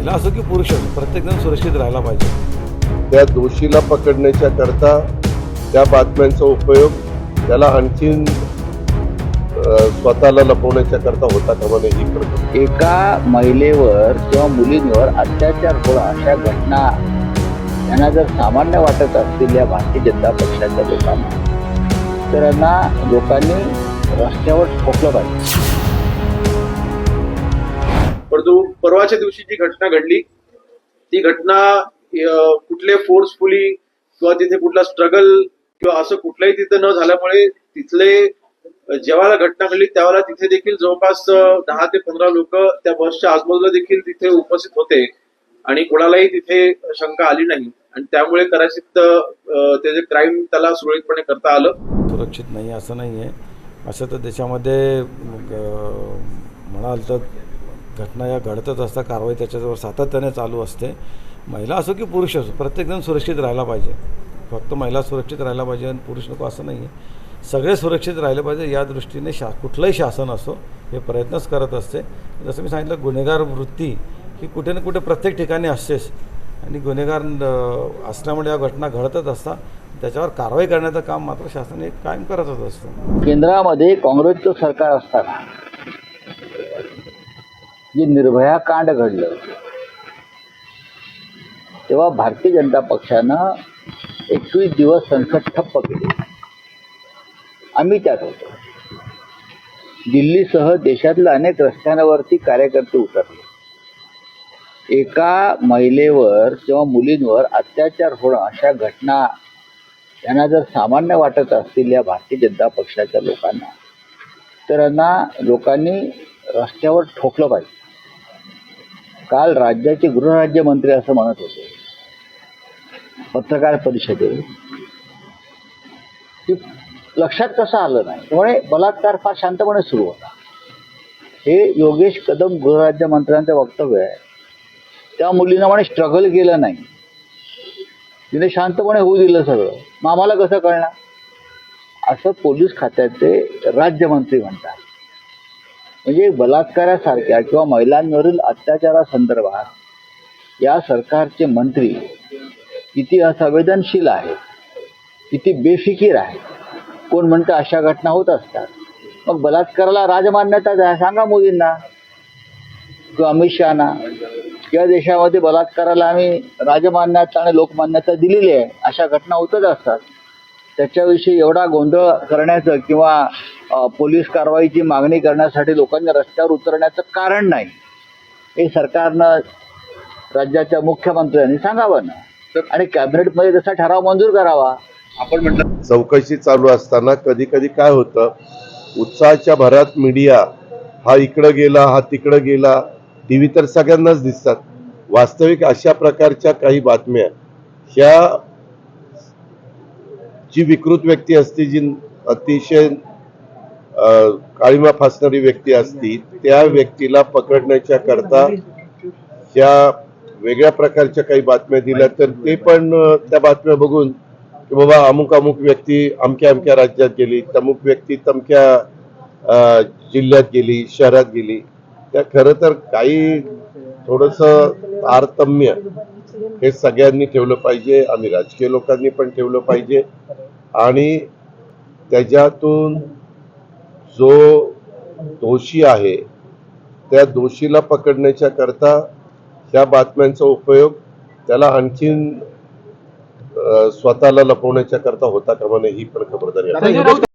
महिला असो की पुरुष असो प्रत्येकजण सुरक्षित राहायला पाहिजे. त्या दोषीला पकडण्याच्या करता त्या बातम्यांचा उपयोग त्याला आणखीन स्वतःला लपवण्याच्या करता होता कामा नये ही प्रकृती एका महिलेवर किंवा मुलींवर अत्याचार होणं अशा घटना यांना जर सामान्य वाटत असतील या भारतीय जनता पक्षाच्या लोकांना तर यांना लोकांनी रस्त्यावर ठोकलं पाहिजे. परंतु परवाच्या दिवशी जी घटना घडली ती घटना कुठले फोर्सफुली किंवा तिथे कुठला स्ट्रगल किंवा असं कुठलंही तिथं न झाल्यामुळे तिथले जेव्हा घटना घडली त्यावेळेला तिथे देखील जवळपास दहा ते पंधरा लोक त्या बसच्या आजूबाजूला देखील तिथे उपस्थित होते आणि कोणालाही तिथे शंका आली नाही. आणि त्यामुळे कदाचित त्याचे ते जे क्राईम त्याला सुरळीतपणे करता आलं. सुरक्षित नाही असं नाही आहे असं तर देशामध्ये म्हणाल तर घटना या घडतच असतात कारवाई त्याच्याजवळ सातत्याने चालू असते. महिला असो की पुरुष असो प्रत्येकजण सुरक्षित राहायला पाहिजे. फक्त महिला सुरक्षित राहायला पाहिजे आणि पुरुष नको असं नाही आहे सगळे सुरक्षित राहिले पाहिजे या दृष्टीने शा कुठलंही शासन असो हे प्रयत्नच करत असते. जसं मी सांगितलं गुन्हेगार वृत्ती ही कुठे ना कुठे प्रत्येक ठिकाणी असतेच. आणि गुन्हेगार असल्यामुळे या घटना घडतच असतात त्याच्यावर कारवाई करण्याचं काम मात्र शासन हे कायम करतच असतं. केंद्रामध्ये काँग्रेसचं सरकार असताना जे निर्भया कांड घडलं तेव्हा भारतीय जनता पक्षानं एकवीस दिवस संसद ठप्प केली. आम्ही त्यात होतो. दिल्लीसह देशातल्या अनेक रस्त्यांवरती कार्यकर्ते उतरले. एका महिलेवर किंवा मुलींवर अत्याचार होणं अशा घटना यांना जर सामान्य वाटत असतील या भारतीय जनता पक्षाच्या लोकांना तर यांना लोकांनी रस्त्यावर ठोकलं पाहिजे. काल राज्याचे गृहराज्यमंत्री असं म्हणत होते. पत्रकार परिषदेत. की लक्षात कसं आलं नाही? त्यामुळे बलात्कार फार शांतपणे सुरू होता. हे योगेश कदम गृहराज्यमंत्र्यांचं वक्तव्य आहे. त्या मुलीनं म्हणे स्ट्रगल केलं नाही. तिने शांतपणे होऊ दिलं सगळं. मग आम्हाला कसं कळणार? असं पोलीस खात्याचे राज्यमंत्री म्हणतात. म्हणजे बलात्कारासारख्या किंवा महिलांवरील अत्याचारासंदर्भात या सरकारचे मंत्री किती असंवेदनशील आहेत किती बेफिकीर आहेत कोण म्हणतं अशा घटना होत असतात. मग बलात्काराला राजमान्यता द्या सांगा मोदींना. किंवा अमित शहाना या देशामध्ये बलात्काराला आम्ही राजमान्यता आणि लोकमान्यता दिलेली आहे अशा घटना होतच असतात. त्याच्याविषयी एवढा गोंधळ करण्याचं किंवा पोलीस कारवाईची मागणी करण्यासाठी लोकांनी रस्त्यावर उतरण्याचं कारण नाही. हे सरकारनं राज्याच्या मुख्यमंत्र्यांनी सांगावं ना. आणि कॅबिनेटमध्ये तसा ठराव मंजूर करावा. आपण म्हटलं चौकशी चालू असताना कधी कधी काय होतं? उत्साहाच्या भरात मीडिया हा इकडं गेला हा तिकडं गेला. टी व्ही तर सगळ्यांनाच दिसतात. वास्तविक अशा प्रकारच्या काही बातम्या ह्या जी विकृत व्यक्ती असते जी अतिशय काळीमा फासणारी व्यक्ती असती त्या व्यक्तीला पकडण्याच्या करता ह्या वेगळ्या प्रकारच्या काही बातम्या दिल्या तर ते पण त्या बातम्या बघून की बाबा अमुक अमुक व्यक्ती अमक्या अमक्या राज्यात गेली तमुक व्यक्ती तमक्या जिल्ह्यात गेली शहरात गेली. त्या खरं तर काही थोडस तारतम्य हे सगळ्यांनी ठेवलं पाहिजे आम्ही राजकीय लोकांनी पण ठेवलं पाहिजे आणि त्याच्यातून जो दोषी आहे त्या दोषीला पकडण्याच्या करता ह्या बातम्यांचा उपयोग त्याला आणखीन स्वतःला लपवण्याच्या करता होता कामा नये ही पण खबरदारी